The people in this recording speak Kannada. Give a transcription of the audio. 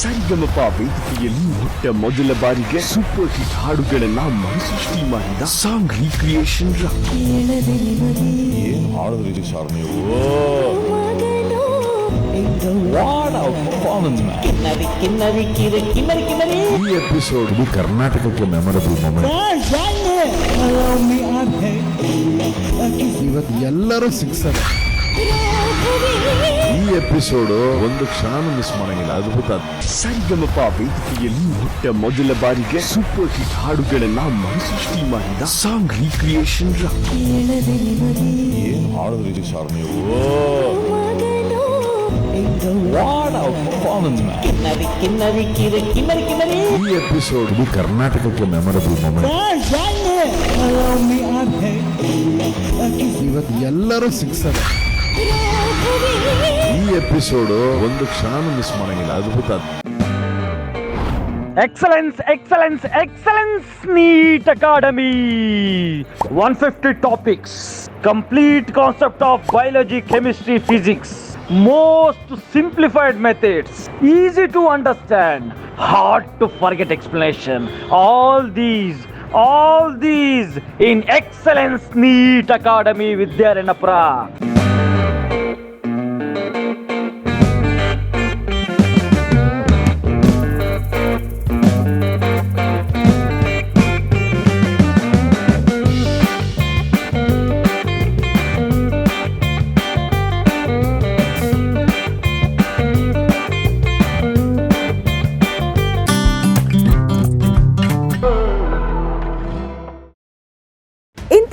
ಸರಿಗಮಪ ವೇದಿಕೆಯಲ್ಲಿ ಮೊಟ್ಟ ಮೊದಲ ಬಾರಿಗೆ ಸೂಪರ್ ಹಿಟ್ ಹಾಡುಗಳನ್ನ ಮರುಸೃಷ್ಟಿ ಮಾಡಿದ ಸಾಂಗ್ ರೀಕ್ರಿಯೇಷನ್ ಏನ್ ಹಾಡಿದ್ರಿ ಸರ್ ನೀವು? ವಾಟ್ ಪರ್ಫಾರ್ಮೆನ್ಸ್ ಮ್ಯಾನ್ ಕಿನ್ನರಿ ಕಿನ್ನರಿ ಕಿರಿ ಕಿನ್ನರಿ ಕಿನ್ನರಿ ಈ ಎಪಿಸೋಡ್ ಇದು ಕರ್ನಾಟಕಕ್ಕೆ ಮೆಮೊರಬಲ್ ಮೂಮೆಂಟ್ ಇವತ್ತು ಎಲ್ಲರೂ ಸಿಕ್ಸರ್ ಈ ಎಪಿಸೋಡ್ ಒಂದು ಕ್ಷಣ ಮಿಸ್ ಮಾಡಂಗಿಲ್ಲ. ಅದ್ಭುತ. ಸರಿಗಮಪ ವೇದಿಕೆಯಲ್ಲಿ ಮೊಟ್ಟ ಮೊದಲ ಬಾರಿಗೆ ಸೂಪರ್ ಹಿಟ್ ಹಾಡುಗಳನ್ನ ಮರುಸೃಷ್ಟಿ ಮಾಡಿದ ಸಾಂಗ್ ರೀಕ್ರಿಯೇಷನ್ ಏನ್ ಹಾಡಿದ್ರಿ ಸರ್ ನೀವು? ಈ ಎಪಿಸೋಡ್ ಕರ್ನಾಟಕಕ್ಕೆ ಮೆಮೊರಬಲ್ ಮೂಮೆಂಟ್ ಇವತ್ತು ಎಲ್ಲರೂ ಸಿಕ್ಸರ್ ಈ ಎಪಿಸೋಡ್ ಒಂದು ಕ್ಷಣನೂ ಮಿಸ್ ಮಾಡಂಗಿಲ್ಲ ಅದ್ಭುತ Excellence, excellence, excellence, NEET Academy. 150 topics, complete concept of biology, chemistry, physics. Most simplified methods, easy to understand, hard to forget explanation. All these, all these in Excellence NEET Academy Vidyaranapura.